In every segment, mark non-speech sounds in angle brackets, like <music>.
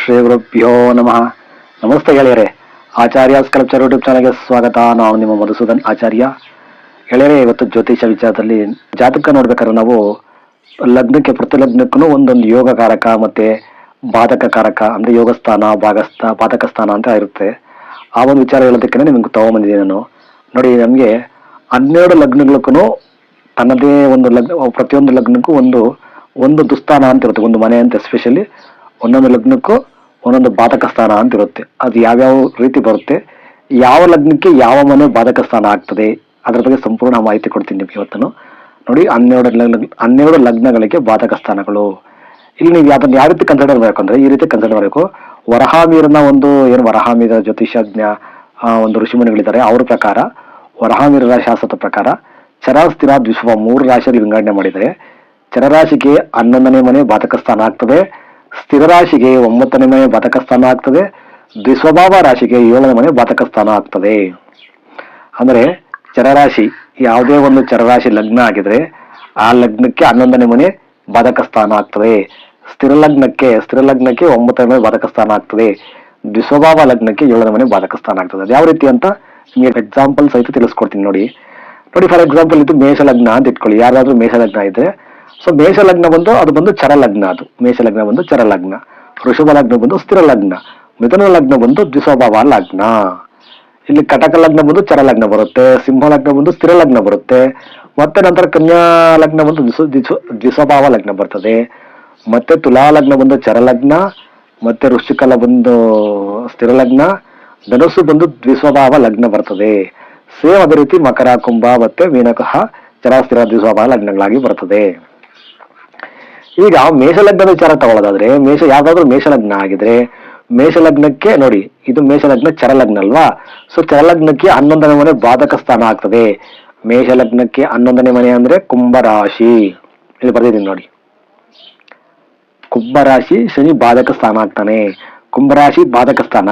ಶ್ರೀ ಗುರುಭ್ಯೋ ನಮಃ. ನಮಸ್ತೆ ಗೆಳೆಯರೆ, ಆಚಾರ್ಯ ಸ್ಕಲ್ಪ್ಚರ್ ಯೂಟ್ಯೂಬ್ ಚಾನಲ್ಗೆ ಸ್ವಾಗತ. ನಾವು ನಿಮ್ಮ ಮಧುಸೂದನ್ ಆಚಾರ್ಯ. ಗೆಳೆಯರೆ, ಇವತ್ತು ಜ್ಯೋತಿಷ ವಿಚಾರದಲ್ಲಿ ಜಾತಕ ನೋಡ್ಬೇಕಾದ್ರೆ ನಾವು ಲಗ್ನಕ್ಕೆ ಪ್ರತಿ ಲಗ್ನಕ್ಕೂ ಒಂದೊಂದು ಯೋಗ ಕಾರಕ ಮತ್ತೆ ಬಾಧಕ ಕಾರಕ, ಅಂದ್ರೆ ಯೋಗ ಸ್ಥಾನ ಭಾಗಸ್ಥ, ಬಾಧಕ ಸ್ಥಾನ ಅಂತ ಇರುತ್ತೆ. ಆ ಒಂದು ವಿಚಾರ ಹೇಳೋದಕ್ಕೆ ನಿಮ್ಗೆ ತಗೊಂಬಂದಿದ್ದೀನಿ ನಾನು. ನೋಡಿ, ನಮಗೆ ಹನ್ನೆರಡು ಲಗ್ನಗಳಕ್ಕೂ ತನ್ನದೇ ಒಂದು ಲಗ್ನ ಪ್ರತಿಯೊಂದು ಲಗ್ನಕ್ಕೂ ಒಂದು ಒಂದು ದುಸ್ಥಾನ ಅಂತ ಇರುತ್ತೆ, ಒಂದು ಮನೆ ಅಂತ ಎಸ್ಪೆಷಲಿ ಒಂದೊಂದು ಲಗ್ನಕ್ಕೂ ಒಂದೊಂದು ಬಾಧಕ ಸ್ಥಾನ ಅಂತ ಇರುತ್ತೆ ಅದು ಯಾವ್ಯಾವ ರೀತಿ ಬರುತ್ತೆ, ಯಾವ ಲಗ್ನಕ್ಕೆ ಯಾವ ಮನೆ ಬಾಧಕ ಸ್ಥಾನ ಆಗ್ತದೆ, ಅದರ ಬಗ್ಗೆ ಸಂಪೂರ್ಣ ಮಾಹಿತಿ ಕೊಡ್ತೀನಿ ನಿಮ್ಗೆ ಇವತ್ತನು ನೋಡಿ, ಹನ್ನೆರಡು ಲಗ್ನ ಹನ್ನೆರಡು ಲಗ್ನಗಳಿಗೆ ಬಾಧಕ ಸ್ಥಾನಗಳು. ಇಲ್ಲಿ ನೀವು ಅದನ್ನು ಯಾವ ರೀತಿ ಕನ್ಸಿಡರ್ ಮಾಡಬೇಕು ಅಂದ್ರೆ ಈ ರೀತಿ ಕನ್ಸಿಡರ್ ಮಾಡಬೇಕು. ವರಹಾಮೀರನ ಒಂದು, ಏನು ವರಹಾಮೀರ ಜ್ಯೋತಿಷಜ್ಞ ಒಂದು ಋಷಿಮುನಿಗಳಿದ್ದಾರೆ, ಅವ್ರ ಪ್ರಕಾರ, ವರಹಾಮೀರರ ಶಾಸ್ತ್ರದ ಪ್ರಕಾರ ಚರ ಸ್ಥಿರ ದ್ವಿಶ್ವ ಮೂರು ರಾಶಿಯಲ್ಲಿ ವಿಂಗಡಣೆ ಮಾಡಿದರೆ, ಚರರಾಶಿಗೆ ಹನ್ನೊಂದನೇ ಮನೆ ಬಾಧಕ ಸ್ಥಾನ ಆಗ್ತದೆ. ಸ್ಥಿರ ರಾಶಿಗೆ ಒಂಬತ್ತನೇ ಮನೆ ಬತಕ ಸ್ಥಾನ ಆಗ್ತದೆ. ದ್ವಿಸ್ವಭಾವ ರಾಶಿಗೆ ಏಳನೇ ಮನೆ ಬತಕ ಸ್ಥಾನ ಆಗ್ತದೆ. ಅಂದರೆ ಚರರಾಶಿ, ಯಾವುದೇ ಒಂದು ಚರರಾಶಿ ಲಗ್ನ ಆಗಿದ್ರೆ ಆ ಲಗ್ನಕ್ಕೆ ಹನ್ನೊಂದನೇ ಮನೆ ಬದಕ ಸ್ಥಾನ ಆಗ್ತದೆ. ಸ್ಥಿರ ಲಗ್ನಕ್ಕೆ ಸ್ಥಿರ ಲಗ್ನಕ್ಕೆ ಒಂಬತ್ತನೇ ಮನೆ ಬದಕ ಸ್ಥಾನ ಆಗ್ತದೆ. ದ್ವಿಸ್ವಭಾವ ಲಗ್ನಕ್ಕೆ ಏಳನೇ ಮನೆ ಬದಕ ಸ್ಥಾನ ಆಗ್ತದೆ ಯಾವ ರೀತಿ ಅಂತ ನಿಮಗೆ ಎಕ್ಸಾಂಪಲ್ ಸಹಿತ ತಿಳಿಸ್ಕೊಡ್ತೀನಿ ನೋಡಿ. ನೋಡಿ ಫಾರ್ ಎಕ್ಸಾಂಪಲ್ ಇದು ಮೇಷ ಲಗ್ನ ಅಂತ ಇಟ್ಕೊಳ್ಳಿ. ಯಾರಾದ್ರೂ ಮೇಷ ಲಗ್ನ ಇದ್ರೆ ಸೊ ಮೇಷ ಲಗ್ನ ಬಂದು, ಅದು ಬಂದು ಚರ ಲಗ್ನ ಅದು. ಮೇಷ ಲಗ್ನ ಬಂದು ಚರ ಲಗ್ನ ವೃಷಭ ಲಗ್ನ ಬಂದು ಸ್ಥಿರ ಲಗ್ನ ಮಿಥುನ ಲಗ್ನ ಬಂದು ದ್ವಿಸ್ವಭಾವ ಲಗ್ನ ಇಲ್ಲಿ ಕಟಕ ಲಗ್ನ ಬಂದು ಚರ ಲಗ್ನ ಬರುತ್ತೆ. ಸಿಂಹ ಲಗ್ನ ಬಂದು ಸ್ಥಿರ ಲಗ್ನ ಬರುತ್ತೆ. ಮತ್ತೆ ನಂತರ ಕನ್ಯಾ ಲಗ್ನ ಬಂದು ದ್ವಿಸ್ವ- ದ್ವಿಸ್ವ- ದ್ವಿಸ್ವಭಾವ ಲಗ್ನ ಬರ್ತದೆ. ಮತ್ತೆ ತುಲಾ ಲಗ್ನ ಬಂದು ಚರ ಲಗ್ನ ಮತ್ತೆ ವೃಶ್ಚಿಕ ಬಂದು ಸ್ಥಿರ ಲಗ್ನ ಧನುಸ್ಸು ಬಂದು ದ್ವಿಸ್ವಭಾವ ಲಗ್ನ ಬರ್ತದೆ. ಸೇಮ್ ಅದೇ ರೀತಿ ಮಕರ, ಕುಂಭ, ಮತ್ತೆ ಮೀನಕಃ ಚರ ಸ್ಥಿರ ದ್ವಿಸ್ವಭಾವ ಲಗ್ನಗಳಾಗಿ ಬರ್ತದೆ. ಈಗ ಮೇಷಲಗ್ನ ವಿಚಾರ ತಗೊಳ್ಳೋದಾದ್ರೆ ಮೇಷ ಯಾವ್ದಾದ್ರು ಮೇಷಲಗ್ನ ಆಗಿದ್ರೆ, ಮೇಷಲಗ್ನಕ್ಕೆ ನೋಡಿ, ಇದು ಮೇಷಲಗ್ನ ಚರಲಗ್ನ ಅಲ್ವಾ? ಸೊ ಚರಲಗ್ನಕ್ಕೆ ಹನ್ನೊಂದನೇ ಮನೆ ಬಾಧಕ ಸ್ಥಾನ ಆಗ್ತದೆ. ಮೇಷಲಗ್ನಕ್ಕೆ ಹನ್ನೊಂದನೇ ಮನೆ ಅಂದ್ರೆ ಕುಂಭರಾಶಿ. ಇಲ್ಲಿ ಬರ್ದಿದ್ದೀನಿ ನೋಡಿ. ಕುಂಭರಾಶಿ ಶನಿ ಬಾಧಕ ಸ್ಥಾನ ಆಗ್ತಾನೆ. ಕುಂಭರಾಶಿ ಬಾಧಕ ಸ್ಥಾನ.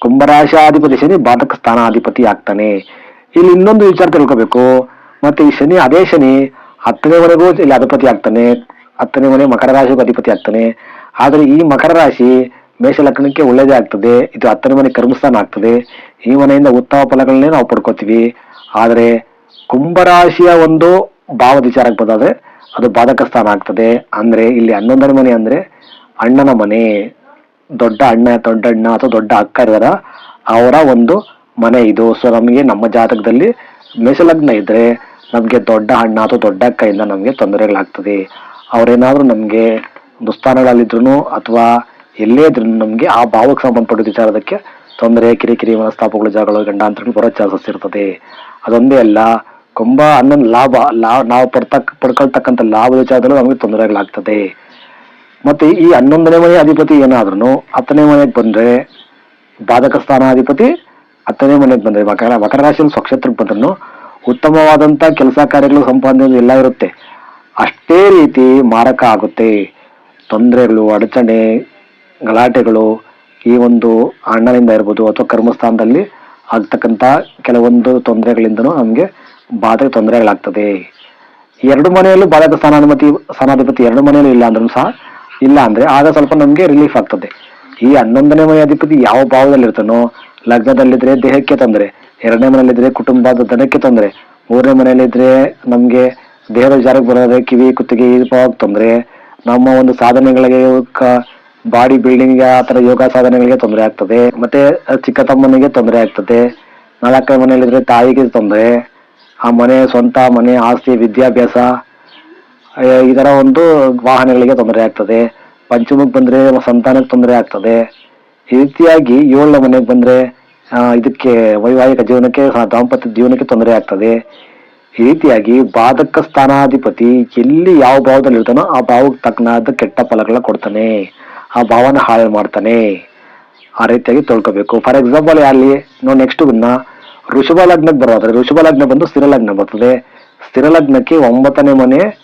ಕುಂಭರಾಶಾಧಿಪತಿ ಶನಿ ಬಾಧಕ ಸ್ಥಾನ ಅಧಿಪತಿ ಆಗ್ತಾನೆ. ಇಲ್ಲಿ ಇನ್ನೊಂದು ವಿಚಾರ ತಿಳ್ಕೋಬೇಕು. ಮತ್ತೆ ಈ ಶನಿ, ಅದೇ ಶನಿ ಹತ್ತನೇ ವರೆಗೂ ಇಲ್ಲಿ ಅಧಿಪತಿ ಆಗ್ತಾನೆ. ಹತ್ತನೇ ಮನೆ ಮಕರ ರಾಶಿಗೂ ಅಧಿಪತಿ ಆಗ್ತಾನೆ. ಆದರೆ ಈ ಮಕರ ರಾಶಿ ಮೇಷ ಲಗ್ನಕ್ಕೆ ಒಳ್ಳೇದೇ ಆಗ್ತದೆ. ಇದು ಹತ್ತನೇ ಮನೆ ಕರ್ಮಸ್ಥಾನ ಆಗ್ತದೆ. ಈ ಮನೆಯಿಂದ ಉತ್ತಮ ಫಲಗಳನ್ನೇ ನಾವು ಪಡ್ಕೋತೀವಿ. ಆದರೆ ಕುಂಭರಾಶಿಯ ಒಂದು ಭಾವದ ವಿಚಾರಕ್ಕೆ ಬಂದಾದ್ರೆ ಅದು ಬಾಧಕ ಸ್ಥಾನ ಆಗ್ತದೆ. ಅಂದ್ರೆ ಇಲ್ಲಿ ಹನ್ನೊಂದನೇ ಮನೆ ಅಂದ್ರೆ ಅಣ್ಣನ ಮನೆ. ದೊಡ್ಡ ಅಣ್ಣ ದೊಡ್ಡ ಅಣ್ಣ ಅಥವಾ ದೊಡ್ಡ ಅಕ್ಕ ಇದಾರ ಅವರ ಒಂದು ಮನೆ ಇದು. ಸೊ ನಮಗೆ ನಮ್ಮ ಜಾತಕದಲ್ಲಿ ಮೇಷಲಗ್ನ ಇದ್ರೆ ನಮಗೆ ದೊಡ್ಡ ಅಣ್ಣ ಅಥವಾ ದೊಡ್ಡ ಅಕ್ಕ ಇಂದ ನಮಗೆ ತೊಂದರೆಗಳಾಗ್ತದೆ. ಅವ್ರೇನಾದ್ರೂ ನಮ್ಗೆ ಸ್ಥಾನಗಳಲ್ಲಿದ್ರು ಅಥವಾ ಎಲ್ಲೇ ಇದ್ರೂ ನಮಗೆ ಆ ಭಾವಕ್ಕೆ ಸಂಬಂಧಪಟ್ಟ ವಿಚಾರದಕ್ಕೆ ತೊಂದರೆ, ಕಿರಿಕಿರಿ, ಮನಸ್ತಾಪಗಳು ಜಗಳಗಳು ಗಂಡಾಂತರಗಳು ಬರೋ ಚಾನ್ಸಸ್ ಇರ್ತದೆ. ಅದೊಂದೇ ಅಲ್ಲ ತುಂಬ ಹನ್ನೊಂದು ಲಾಭ, ಲಾ, ನಾವು ಪಡ್ತಕ್ಕ ಪಡ್ಕೊಳ್ತಕ್ಕಂಥ ಲಾಭದ ವಿಚಾರದಲ್ಲೂ ನಮಗೆ ತೊಂದರೆಗಳಾಗ್ತದೆ. ಮತ್ತೆ ಈ ಹನ್ನೊಂದನೇ ಮನೆ ಅಧಿಪತಿ ಏನಾದ್ರೂ ಹತ್ತನೇ ಮನೆಗೆ ಬಂದ್ರೆ ಬಾಧಕ ಸ್ಥಾನಾಧಿಪತಿ ಹತ್ತನೇ ಮನೆಗೆ ಬಂದ್ರೆ ಮಕರ ಮಕರ ರಾಶಿಯಲ್ಲಿ ಸ್ವಕ್ಷೇತ್ರಕ್ಕೆ ಬಂದ್ರು ಉತ್ತಮವಾದಂತ ಕೆಲಸ ಕಾರ್ಯಗಳು ಸಂಪಾದನೆ ಎಲ್ಲ ಇರುತ್ತೆ. ಅಷ್ಟೇ ರೀತಿ ಮಾರಕ ಆಗುತ್ತೆ ತೊಂದರೆಗಳು, ಅಡಚಣೆ, ಗಲಾಟೆಗಳು ಈ ಒಂದು ಅಣ್ಣನಿಂದ ಇರ್ಬೋದು ಅಥವಾ ಕರ್ಮಸ್ಥಾನದಲ್ಲಿ ಆಗ್ತಕ್ಕಂಥ ಕೆಲವೊಂದು ತೊಂದರೆಗಳಿಂದನೂ ನಮಗೆ ಬಾಧಕ ತೊಂದರೆಗಳಾಗ್ತದೆ. ಎರಡು ಮನೆಯಲ್ಲೂ ಬಾಧಕ ಸ್ಥಾನಾಧಿಪತಿ ಸ್ಥಾನಾಧಿಪತಿ ಎರಡು ಮನೆಯಲ್ಲೂ ಇಲ್ಲ ಅಂದ್ರೂ ಸಹ ಇಲ್ಲ ಅಂದರೆ ಆಗ ಸ್ವಲ್ಪ ನಮಗೆ ರಿಲೀಫ್ ಆಗ್ತದೆ. ಈ ಹನ್ನೊಂದನೇ ಮನೆ ಅಧಿಪತಿ ಯಾವ ಭಾವದಲ್ಲಿ ಇರ್ತಾನೋ ಲಗ್ನದಲ್ಲಿದ್ದರೆ ದೇಹಕ್ಕೆ ತೊಂದರೆ, ಎರಡನೇ ಮನೆಯಲ್ಲಿದ್ರೆ ಕುಟುಂಬದ ದನಕ್ಕೆ ತೊಂದರೆ, ಮೂರನೇ ಮನೆಯಲ್ಲಿದ್ರೆ ನಮ್ಗೆ ದೇಹದ ವಿಚಾರಕ್ಕೆ ಬರೋದ್ರೆ ಕಿವಿ, ಕುತ್ತಿಗೆ ಭಾವಕ್ಕೆ ತೊಂದರೆ. ನಮ್ಮ ಒಂದು ಸಾಧನೆಗಳಿಗೆ ಬಾಡಿ ಬಿಲ್ಡಿಂಗ್ ಆ ತರ ಯೋಗ ಸಾಧನೆಗಳಿಗೆ ತೊಂದರೆ ಆಗ್ತದೆ. ಮತ್ತೆ ಚಿಕ್ಕ ತಮ್ಮನಿಗೆ ತೊಂದರೆ ಆಗ್ತದೆ. ನಾಲ್ಕನೇ ಮನೆಯಲ್ಲಿದ್ರೆ ತಾಯಿಗೆ ತೊಂದರೆ. ಆ ಮನೆ, ಸ್ವಂತ ಮನೆ, ಆಸ್ತಿ, ವಿದ್ಯಾಭ್ಯಾಸ ಇದರ ಒಂದು ವಾಹನಗಳಿಗೆ ತೊಂದರೆ ಆಗ್ತದೆ. ಪಂಚಮಕ್ಕೆ ಬಂದ್ರೆ ಸಂತಾನಕ್ಕೆ ತೊಂದರೆ ಆಗ್ತದೆ. ಈ ರೀತಿಯಾಗಿ ಏಳನೇ ಮನೆಗೆ ಬಂದ್ರೆ ಇದಕ್ಕೆ ವೈವಾಹಿಕ ಜೀವನಕ್ಕೆ ದಾಂಪತ್ಯ ಜೀವನಕ್ಕೆ ತೊಂದರೆ ಆಗ್ತದೆ. ಈ ರೀತಿಯಾಗಿ ಬಾಧಕ ಸ್ಥಾನಾಧಿಪತಿ ಎಲ್ಲಿ ಯಾವ ಭಾವದಲ್ಲಿ ಇರ್ತಾನೋ ಆ ಭಾವಕ್ಕೆ ತಕ್ಕನಾದ ಕೆಟ್ಟ ಫಲಗಳನ್ನ ಕೊಡ್ತಾನೆ. ಆ ಭಾವನ ಹಾಳು ಮಾಡ್ತಾನೆ. ಆ ರೀತಿಯಾಗಿ ತೊಳ್ಕೋಬೇಕು. ಫಾರ್ ಎಕ್ಸಾಂಪಲ್ ಅಲ್ಲಿ ನಾವು ನೆಕ್ಸ್ಟ್ ಋಷಭ ಲಗ್ನಕ್ಕೆ ಬರೋದ್ರೆ ಋಷಭ ಲಗ್ನ ಬಂದು ಸ್ಥಿರ ಲಗ್ನ ಬರ್ತದೆ. ಸ್ಥಿರ ಲಗ್ನಕ್ಕೆ ಒಂಬತ್ತನೇ ಮನೆ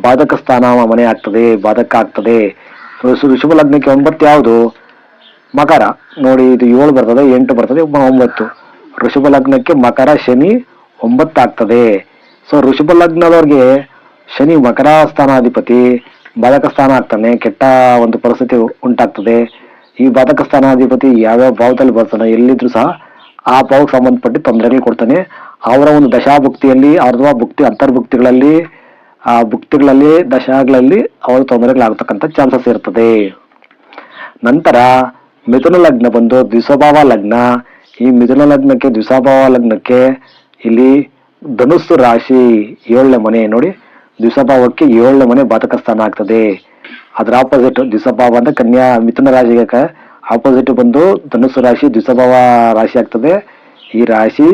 ಬಾಧಕ ಸ್ಥಾನ ಮನೆ ಆಗ್ತದೆ, ಬಾಧಕ ಆಗ್ತದೆ. ಋಷ- ಋಷಭ ಲಗ್ನಕ್ಕೆ ಒಂಬತ್ತು ಯಾವುದು? ಮಕರ. ನೋಡಿ, ಇದು ಏಳು ಬರ್ತದೆ, ಎಂಟು ಬರ್ತದೆ, ಒಂಬತ್ತು. ಋಷಭ ಲಗ್ನಕ್ಕೆ ಮಕರ, ಶನಿ ಒಂಬತ್ತು ಆಗ್ತದೆ ಸೊ ಋಷಭ ಲಗ್ನದವ್ರಿಗೆ ಶನಿ ಮಕರ ಸ್ಥಾನಾಧಿಪತಿ ಬಾಧಕ ಸ್ಥಾನ ಆಗ್ತಾನೆ. ಕೆಟ್ಟ ಒಂದು ಪರಿಸ್ಥಿತಿ ಉಂಟಾಗ್ತದೆ. ಈ ಬಾಧಕ ಸ್ಥಾನಾಧಿಪತಿ ಯಾವ್ಯಾವ ಭಾವದಲ್ಲಿ ಬರ್ತಾನೆ ಎಲ್ಲಿದ್ರು ಸಹ ಆ ಭಾವಕ್ಕೆ ಸಂಬಂಧಪಟ್ಟು ತೊಂದರೆಗಳು ಕೊಡ್ತಾನೆ. ಅವರ ಒಂದು ದಶಾಭುಕ್ತಿಯಲ್ಲಿ ಅಥವಾ ಭುಕ್ತಿ, ಅಂತರ್ಭುಕ್ತಿಗಳಲ್ಲಿ, ಆ ಭುಕ್ತಿಗಳಲ್ಲಿ, ದಶಾಗಳಲ್ಲಿ ಅವರ ತೊಂದರೆಗಳಾಗತಕ್ಕಂಥ ಚಾನ್ಸಸ್ ಇರ್ತದೆ. ನಂತರ ಮಿಥುನ ಲಗ್ನ ಬಂದು ದ್ವಿಸ್ವಭಾವ ಲಗ್ನ. ಈ ಮಿಥುನ ಲಗ್ನಕ್ಕೆ, ದ್ವಿಸ್ವಭಾವ ಲಗ್ನಕ್ಕೆ ಇಲ್ಲಿ ಧನುಸ್ಸು ರಾಶಿ ಏಳನೇ ಮನೆ ನೋಡಿ, ದ್ವಿಸಭಾವಕ್ಕೆ ಏಳನೇ ಮನೆ ಬಾತಕ ಸ್ಥಾನ ಆಗ್ತದೆ. ಅದ್ರ ಆಪೋಸಿಟ್ ದ್ವಿಸಭಾವ ಅಂದ್ರೆ ಕನ್ಯಾ ಮಿಥುನ ರಾಶಿಗೆ ಆಪೋಸಿಟ್ ಬಂದು ಧನುಸ್ಸು ರಾಶಿ ದ್ವಿಸಭಾವ ರಾಶಿ ಆಗ್ತದೆ. ಈ ರಾಶಿ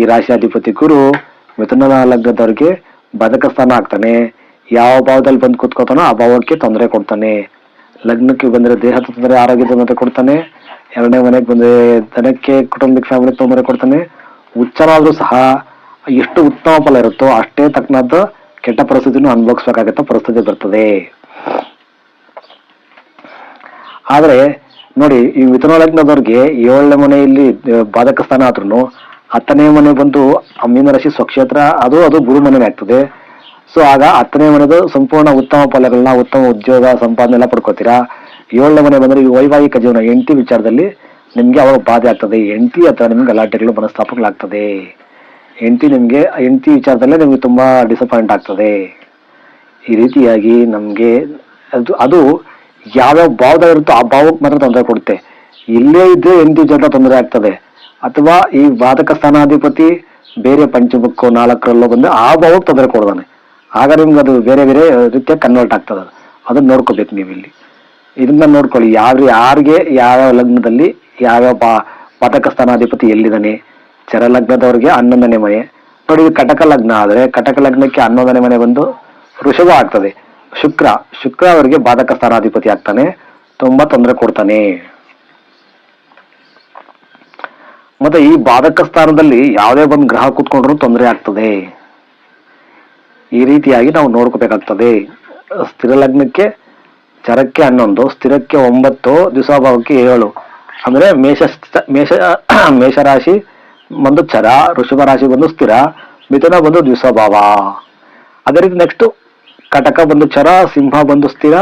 ಈ ರಾಶಿ ಅಧಿಪತಿ ಗುರು ಮಿಥುನ ಲಗ್ನದವ್ರಿಗೆ ಬಾಧಕ ಸ್ಥಾನ ಆಗ್ತಾನೆ. ಯಾವ ಭಾವದಲ್ಲಿ ಬಂದು ಕೂತ್ಕೋತಾನೋ ಆ ಭಾವಕ್ಕೆ ತೊಂದರೆ ಕೊಡ್ತಾನೆ. ಲಗ್ನಕ್ಕೆ ಬಂದ್ರೆ ದೇಹದ ತೊಂದರೆ, ಆರೋಗ್ಯದ ತೊಂದರೆ ಕೊಡ್ತಾನೆ. ಎರಡನೇ ಮನೆಗೆ ಬಂದ್ರೆ ದನಕ್ಕೆ ಕುಟುಂಬಕ್ಕೆ ಫ್ಯಾಮಿಲಿ ತೊಂದರೆ ಕೊಡ್ತಾನೆ. ಉಚ್ಚರಾದ್ರೂ ಸಹ ಎಷ್ಟು ಉತ್ತಮ ಫಲ ಇರುತ್ತೋ ಅಷ್ಟೇ ತಕ್ಕನದ್ದು ಕೆಟ್ಟ ಪರಿಸ್ಥಿತಿನೂ ಅನುಭವಿಸ್ಬೇಕಾಗತ್ತ, ಪರಿಸ್ಥಿತಿ ಬರ್ತದೆ. ಆದರೆ ನೋಡಿ, ಈ ಮಿಥುನ ಲಗ್ನದವ್ರಿಗೆ ಏಳನೇ ಮನೆಯಲ್ಲಿ ಬಾಧಕ ಸ್ಥಾನ ಆದ್ರೂ ಹತ್ತನೇ ಮನೆ ಬಂದು ಅಮ್ಮಿನ ರಾಶಿ ಸ್ವಕ್ಷೇತ್ರ, ಅದು ಅದು ಗುರು ಮನೆ ಆಗ್ತದೆ. ಸೊ, ಆಗ ಹತ್ತನೇ ಮನೆದು ಸಂಪೂರ್ಣ ಉತ್ತಮ ಫಲಗಳನ್ನ ಉತ್ತಮ ಉದ್ಯೋಗ, ಸಂಪಾದನೆ ಎಲ್ಲ ಪಡ್ಕೋತೀರಾ? ಏಳನೇ ಮನೆ ಬಂದ್ರೆ ಈ ವೈವಾಹಿಕ ಜೀವನ ಹೆಂಡತಿ ವಿಚಾರದಲ್ಲಿ ನಿಮ್ಗೆ ಅವಾಗ ಬಾಧೆ ಆಗ್ತದೆ? ಹೆಂಡತಿ ಅಥವಾ ನಿಮ್ಗೆ ಗಲಾಟೆಗಳು, ಮನಸ್ತಾಪಗಳಾಗ್ತದೆ. ಹೆಂಡತಿ ನಿಮಗೆ, ಹೆಂಡತಿ ವಿಚಾರದಲ್ಲೇ ನಿಮಗೆ ತುಂಬ ಡಿಸಪಾಯಿಂಟ್ ಆಗ್ತದೆ. ಈ ರೀತಿಯಾಗಿ ನಮಗೆ ಅದು ಅದು ಯಾವ್ಯಾವ ಭಾವದ ಇರುತ್ತೋ ಆ ಭಾವಕ್ಕೆ ಮಾತ್ರ ತೊಂದರೆ ಕೊಡುತ್ತೆ. ಇಲ್ಲೇ ಇದ್ದರೆ ಹೆಂಡತಿ ಜೊತೆ ತೊಂದರೆ ಆಗ್ತದೆ. ಅಥವಾ ಈ ವಾದಕ ಸ್ಥಾನಾಧಿಪತಿ ಬೇರೆ ಪಂಚಮಕ್ಕೋ ನಾಲ್ಕರಲ್ಲೋ ಬಂದು ಆ ಭಾವಕ್ಕೆ ತೊಂದರೆ ಕೊಡ್ದಾನೆ ಆಗ ನಿಮ್ಗೆ ಅದು ಬೇರೆ ಬೇರೆ ರೀತಿಯ ಕನ್ವರ್ಟ್ ಆಗ್ತದೆ ಅದು. ಅದನ್ನ ನೋಡ್ಕೋಬೇಕು ನೀವು ಇಲ್ಲಿ ಇದನ್ನ ನೋಡ್ಕೊಳ್ಳಿ. ಯಾರು, ಯಾರಿಗೆ, ಯಾವ ಲಗ್ನದಲ್ಲಿ ಯಾವ್ಯಾವ ಪಾತಕ ಸ್ಥಾನಾಧಿಪತಿ ಎಲ್ಲಿದ್ದಾನೆ? ಚರ ಲಗ್ನದವ್ರಿಗೆ ಹನ್ನೊಂದನೇ ಮನೆ. ನೋಡಿ ಕಟಕ ಲಗ್ನ ಆದ್ರೆ ಕಟಕ ಲಗ್ನಕ್ಕೆ ಹನ್ನೊಂದನೇ ಮನೆ ಬಂದು ವೃಷಭ ಆಗ್ತದೆ. ಶುಕ್ರ ಶುಕ್ರ ಅವರಿಗೆ ಬಾಧಕ ಸ್ಥಾನಾಧಿಪತಿ ಆಗ್ತಾನೆ. ತುಂಬಾ ತೊಂದರೆ ಕೊಡ್ತಾನೆ. ಮತ್ತೆ ಈ ಬಾಧಕ ಸ್ಥಾನದಲ್ಲಿ ಯಾವುದೇ ಒಂದು ಗ್ರಹ ಕೂತ್ಕೊಂಡ್ರು ತೊಂದರೆ ಆಗ್ತದೆ. ಈ ರೀತಿಯಾಗಿ ನಾವು ನೋಡ್ಕೋಬೇಕಾಗ್ತದೆ. ಸ್ಥಿರ ಲಗ್ನಕ್ಕೆ ಚರಕ್ಕೆ ಹನ್ನೊಂದು, ಸ್ಥಿರಕ್ಕೆ ಒಂಬತ್ತು, ದಿವಸಭಾವಕ್ಕೆ ಏಳು. ಅಂದ್ರೆ ಮೇಷ ಮೇಷ, <clears throat> ಮೇಷರಾಶಿ ಬಂದು ಚರ ಋಷಭ ರಾಶಿ ಬಂದು ಸ್ಥಿರ, ಮಿಥುನ ಬಂದು ದ್ವಿಸಭಾವ ಅದೇ ರೀತಿ ನೆಕ್ಸ್ಟ್ ಕಟಕ ಬಂದು ಚರ, ಸಿಂಹ ಬಂದು ಸ್ಥಿರ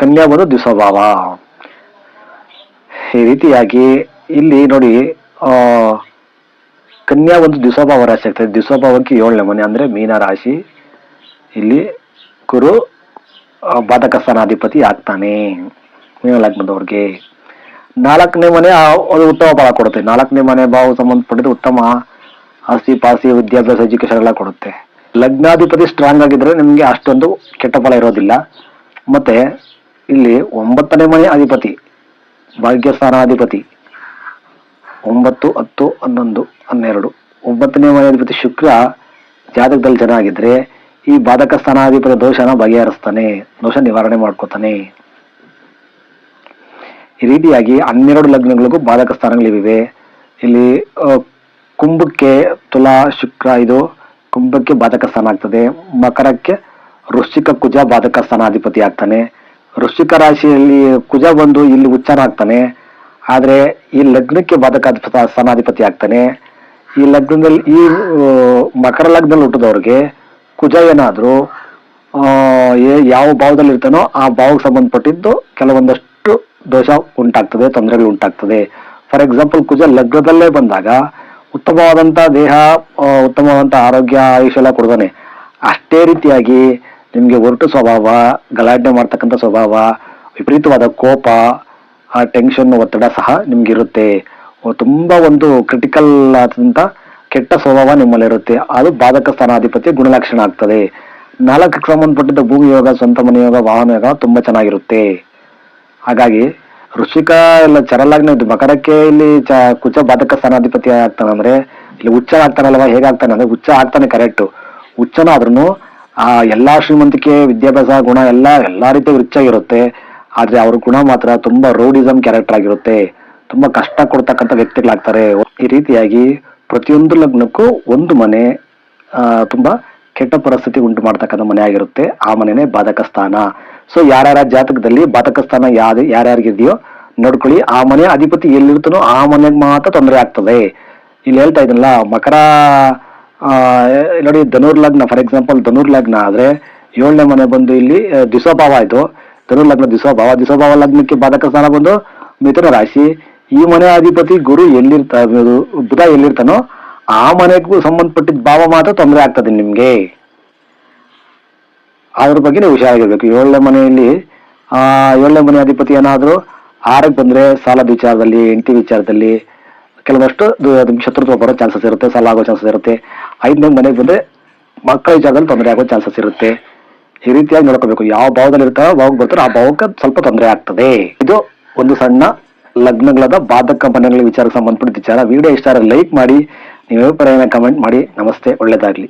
ಕನ್ಯಾ ಬಂದು ದ್ವಿಸಭಾವ ಈ ರೀತಿಯಾಗಿ ಇಲ್ಲಿ ನೋಡಿ ಕನ್ಯಾ ಒಂದು ದ್ವಿಸ್ವಭಾವ ರಾಶಿ ಆಗ್ತದೆ. ದ್ವಿಸ್ವಭಾವಕ್ಕೆ ಏಳನೇ ಮನೆ ಅಂದ್ರೆ ಮೀನ ರಾಶಿ. ಇಲ್ಲಿ ಕುರು ಬಾಧಕ ಸ್ಥಾನಾಧಿಪತಿ ಆಗ್ತಾನೆ. ಮೀನ ಬಂದವ್ರಿಗೆ. ನಾಲ್ಕನೇ ಮನೆ ಅದು ಉತ್ತಮ ಫಲ ಕೊಡುತ್ತೆ. ನಾಲ್ಕನೇ ಮನೆ ಭಾವ ಸಂಬಂಧಪಟ್ಟಿದ್ದು ಉತ್ತಮ ಆಸ್ತಿ ಪಾಸಿ ವಿದ್ಯಾಭ್ಯಾಸ ಎಜುಕೇಶನ್ ಎಲ್ಲ ಕೊಡುತ್ತೆ. ಲಗ್ನಾಧಿಪತಿ ಸ್ಟ್ರಾಂಗ್ ಆಗಿದ್ರೆ ನಿಮಗೆ ಅಷ್ಟೊಂದು ಕೆಟ್ಟ ಫಲ ಇರೋದಿಲ್ಲ. ಮತ್ತೆ ಇಲ್ಲಿ ಒಂಬತ್ತನೇ ಮನೆ ಅಧಿಪತಿ ಭಾಗ್ಯ ಸ್ಥಾನಾಧಿಪತಿ ಒಂಬತ್ತು, ಹತ್ತು, ಹನ್ನೊಂದು, ಹನ್ನೆರಡು. ಒಂಬತ್ತನೇ ಮನೆ ಅಧಿಪತಿ ಶುಕ್ರ ಜಾತಕದಲ್ಲಿ ಚೆನ್ನಾಗಿದ್ರೆ ಈ ಬಾಧಕ ಸ್ಥಾನಾಧಿಪತಿ ದೋಷನ ಬಗೆಹರಿಸ್ತಾನೆ, ದೋಷ ನಿವಾರಣೆ ಮಾಡ್ಕೋತಾನೆ. ಈ ರೀತಿಯಾಗಿ ಹನ್ನೆರಡು ಲಗ್ನಗಳಿಗೂ ಬಾಧಕ ಸ್ಥಾನಗಳಿವೆ. ಇಲ್ಲಿ ಕುಂಭಕ್ಕೆ ತುಲಾ, ಶುಕ್ರ, ಇದು ಕುಂಭಕ್ಕೆ ಬಾಧಕ ಸ್ಥಾನ ಆಗ್ತದೆ. ಮಕರಕ್ಕೆ ವೃಶ್ಚಿಕ ಕುಜ ಬಾಧಕ ಸ್ಥಾನಾಧಿಪತಿ ಆಗ್ತಾನೆ. ವೃಶ್ಚಿಕ ರಾಶಿಯಲ್ಲಿ ಕುಜ ಬಂದು ಇಲ್ಲಿ ಉಚ್ಚಾರ ಆಗ್ತಾನೆ. ಆದರೆ ಈ ಲಗ್ನಕ್ಕೆ ಬಾಧಕ ಸ್ಥಾನಾಧಿಪತಿ ಆಗ್ತಾನೆ. ಈ ಲಗ್ನದಲ್ಲಿ, ಈ ಮಕರ ಲಗ್ನದಲ್ಲಿ ಹುಟ್ಟಿದವ್ರಿಗೆ ಕುಜ ಏನಾದರೂ ಯಾವ ಭಾವದಲ್ಲಿ ಇರ್ತಾನೋ ಆ ಭಾವಕ್ಕೆ ಸಂಬಂಧಪಟ್ಟಿದ್ದು ಕೆಲವೊಂದಷ್ಟು ದೋಷ ಉಂಟಾಗ್ತದೆ ತೊಂದರೆಗಳು ಉಂಟಾಗ್ತದೆ. ಫಾರ್ ಎಕ್ಸಾಂಪಲ್ ಕುಜ ಲಗ್ನದಲ್ಲೇ ಬಂದಾಗ ಉತ್ತಮವಾದಂಥ ದೇಹ ಉತ್ತಮವಾದಂಥ ಆರೋಗ್ಯ ಆಯುಷ್ ಎಲ್ಲ ಕೊಡ್ತಾನೆ. ಅಷ್ಟೇ ರೀತಿಯಾಗಿ ನಿಮಗೆ ಒರಟು ಸ್ವಭಾವ ಗಲಾಟೆ ಮಾಡ್ತಕ್ಕಂಥ ಸ್ವಭಾವ ವಿಪರೀತವಾದ ಕೋಪ ಆ ಟೆನ್ಷನ್ ಒತ್ತಡ ಸಹ ನಿಮ್ಗೆ ತುಂಬ ಓ, ತುಂಬಾ ಒಂದು ಕ್ರಿಟಿಕಲ್ ಆದಂಥ ಕೆಟ್ಟ ಸ್ವಭಾವ ನಿಮ್ಮಲ್ಲಿರುತ್ತೆ ಅದು ಬಾಧಕ ಸ್ಥಾನಾಧಿಪತಿ ಗುಣಲಕ್ಷಣ ಆಗ್ತದೆ. ನಾಲ್ಕಕ್ಕೆ ಸಂಬಂಧಪಟ್ಟಿದ್ದ ಭೂಮಿ ಯೋಗ ಸ್ವಂತ ಮನೆಯೋಗ ವಾಹನ ಯೋಗ ತುಂಬ ಚೆನ್ನಾಗಿರುತ್ತೆ. ಹಾಗಾಗಿ ಋಷಿಕ ಎಲ್ಲ ಚರಲಾಗಿ ನಾವು ಮಕರಕ್ಕೆ ಇಲ್ಲಿ ಚ ಕುಚ ಬಾಧಕ ಸ್ಥಾನಾಧಿಪತಿ ಆಗ್ತಾನೆ ಅಂದ್ರೆ, ಇಲ್ಲಿ ಉಚ್ಚ ಆಗ್ತಾನಲ್ವಾ ಹೇಗಾಗ್ತಾನೆ ಅಂದ್ರೆ ಉಚ್ಚ ಆಗ್ತಾನೆ ಕರೆಕ್ಟ್ ಉಚ್ಚನಾದ್ರೂ ಆ ಎಲ್ಲಾ ಶ್ರೀಮಂತಿಕೆ ವಿದ್ಯಾಭ್ಯಾಸ ಗುಣ ಎಲ್ಲ, ಎಲ್ಲಾ ರೀತಿಯ ರಿಚ್ ಆಗಿರುತ್ತೆ ಆದ್ರೆ ಅವ್ರ ಗುಣ ಮಾತ್ರ ತುಂಬಾ ರೋಡಿಸಮ್ ಕ್ಯಾರೆಕ್ಟರ್ ಆಗಿರುತ್ತೆ. ತುಂಬಾ ಕಷ್ಟ ಕೊಡ್ತಕ್ಕಂಥ ವ್ಯಕ್ತಿಗಳಾಗ್ತಾರೆ. ಈ ರೀತಿಯಾಗಿ ಪ್ರತಿಯೊಂದು ಲಗ್ನಕ್ಕೂ ಒಂದು ಮನೆ ತುಂಬಾ ಕೆಟ್ಟ ಪರಿಸ್ಥಿತಿ ಉಂಟು ಮಾಡ್ತಕ್ಕಂಥ ಮನೆ ಆಗಿರುತ್ತೆ. ಆ ಮನೆನೇ ಬಾಧಕ ಸ್ಥಾನ. ಸೊ ಯಾರ್ಯಾರ ಜಾತಕದಲ್ಲಿ ಬಾಧಕ ಸ್ಥಾನ ಯಾವ್ದು ಯಾರ್ಯಾರಿಗಿದೆಯೋ ನೋಡ್ಕೊಳ್ಳಿ. ಆ ಮನೆ ಅಧಿಪತಿ ಎಲ್ಲಿರ್ತಾನೋ ಆ ಮನೆಗೆ ಮಾತ್ರ ತೊಂದರೆ ಆಗ್ತದೆ. ಇಲ್ಲಿ ಹೇಳ್ತಾ ಇದ್ನಲ್ಲ, ಮಕರ ನೋಡಿ, ಧನುರ್ ಲಗ್ನ ಫಾರ್ ಎಕ್ಸಾಂಪಲ್ ಧನುರ್ ಲಗ್ನ ಆದ್ರೆ ಏಳನೇ ಮನೆ ಬಂದು ಇಲ್ಲಿ ದಿಸೋಭಾವ ಆಯ್ತು ಧನುರ್ ಲಗ್ನ ದಿಸೋಭಾವ ದಿಸೋಭಾವ ಲಗ್ನಕ್ಕೆ ಬಾಧಕ ಸ್ಥಾನ ಬಂದು ಮಿಥುನ ರಾಶಿ. ಈ ಮನೆ ಅಧಿಪತಿ ಗುರು ಎಲ್ಲಿರ್ತ, ಬುಧ ಎಲ್ಲಿರ್ತಾನೋ ಆ ಮನೆಗೂ ಸಂಬಂಧಪಟ್ಟಿದ್ದ ಭಾವ ಮಾತ್ರ ತೊಂದರೆ ಆಗ್ತದೆ ನಿಮ್ಗೆ. ಅದ್ರ ಬಗ್ಗೆ ನೀವು ಹುಷಾರಾಗಿರ್ಬೇಕು. ಏಳನೇ ಮನೆಯಲ್ಲಿ, ಆ, ಏಳನೇ ಮನೆ ಅಧಿಪತಿ ಏನಾದ್ರು ಆರಕ್ಕೆ ಬಂದ್ರೆ ಸಾಲದ ವಿಚಾರದಲ್ಲಿ, ಹೆಂಡತಿ ವಿಚಾರದಲ್ಲಿ ಕೆಲವಷ್ಟು ಶತ್ರುತ್ವ ಬರೋ ಚಾನ್ಸಸ್ ಇರುತ್ತೆ, ಸಾಲ ಆಗೋ ಚಾನ್ಸಸ್ ಇರುತ್ತೆ. ಐದನೇ ಮನೆಗೆ ಬಂದ್ರೆ ಮಕ್ಕಳ ವಿಚಾರದಲ್ಲಿ ತೊಂದರೆ ಆಗೋ ಚಾನ್ಸಸ್ ಇರುತ್ತೆ. ಈ ರೀತಿಯಾಗಿ ನೋಡ್ಕೋಬೇಕು. ಯಾವ ಭಾವದಲ್ಲಿ ಇರ್ತಾರೋ ಭಾವಕ್ಕೆ ಬರ್ತಾರೋ. ಆ ಭಾವಕ್ಕೆ ಸ್ವಲ್ಪ ತೊಂದರೆ ಆಗ್ತದೆ. ಇದು ಒಂದು ಸಣ್ಣ ಲಗ್ನಗಳಾದ ಬಾಧಕ ಮನೆಗಳ ವಿಚಾರಕ್ಕೆ ಸಂಬಂಧಪಟ್ಟ ವಿಚಾರ. ವಿಡಿಯೋ ಇಷ್ಟ ಲೈಕ್ ಮಾಡಿ ನೀವು ಅಭಿಪ್ರಾಯನ ಕಮೆಂಟ್ ಮಾಡಿ. ನಮಸ್ತೆ ಒಳ್ಳೇದಾಗ್ಲಿ.